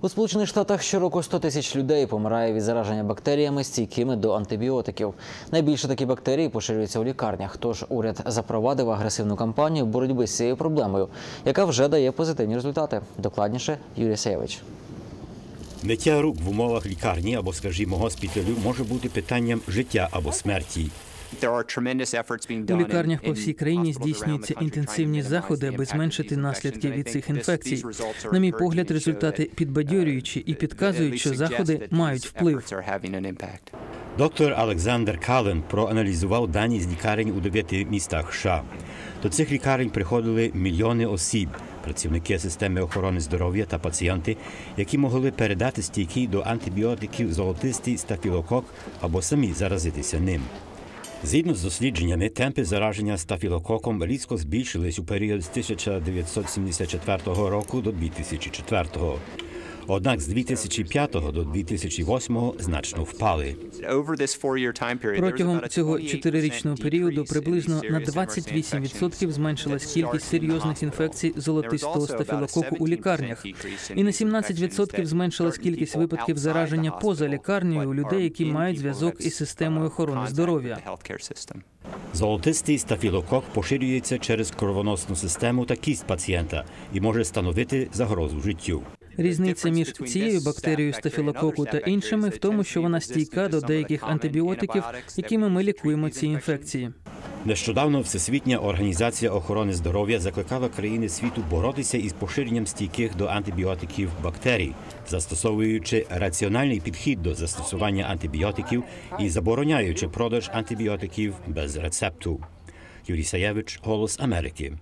У Сполучених Штатах щороку 100 тисяч людей помирає від зараження бактеріями, стійкими до антибіотиків. Найбільше такі бактерії поширюються у лікарнях. Тож уряд запровадив агресивну кампанію боротьби з цією проблемою, яка вже дає позитивні результати. Докладніше Юрій Саєвич. Миття рук в умовах лікарні або, скажімо, госпіталю може бути питанням життя або смерті. У лікарнях по всій країні здійснюються інтенсивні заходи, аби зменшити наслідки від цих інфекцій. На мій погляд, результати підбадьорюючі і підказують, що заходи мають вплив. Доктор Олександр Кален проаналізував дані з лікарень у дев'яти містах США. До цих лікарень приходили мільйони осіб, працівники системи охорони здоров'я та пацієнти, які могли передати стійкий до антибіотиків золотистий стафілокок або самі заразитися ним. Згідно з дослідженнями, темпи зараження стафілококом різко збільшились у період з 1974 року до 2004. Однак з 2005 до 2008 значно впали. Протягом цього чотирирічного періоду приблизно на 28% зменшилась кількість серйозних інфекцій золотистого стафілококу у лікарнях, і на 17% зменшилась кількість випадків зараження поза лікарнею у людей, які мають зв'язок із системою охорони здоров'я. Золотистий стафілокок поширюється через кровоносну систему та кість пацієнта і може становити загрозу життю. Різниця між цією бактерією стафілококу та іншими в тому, що вона стійка до деяких антибіотиків, якими ми лікуємо ці інфекції. Нещодавно Всесвітня організація охорони здоров'я закликала країни світу боротися із поширенням стійких до антибіотиків бактерій, застосовуючи раціональний підхід до застосування антибіотиків і забороняючи продаж антибіотиків без рецепту. Юрій Саєвич, Голос Америки.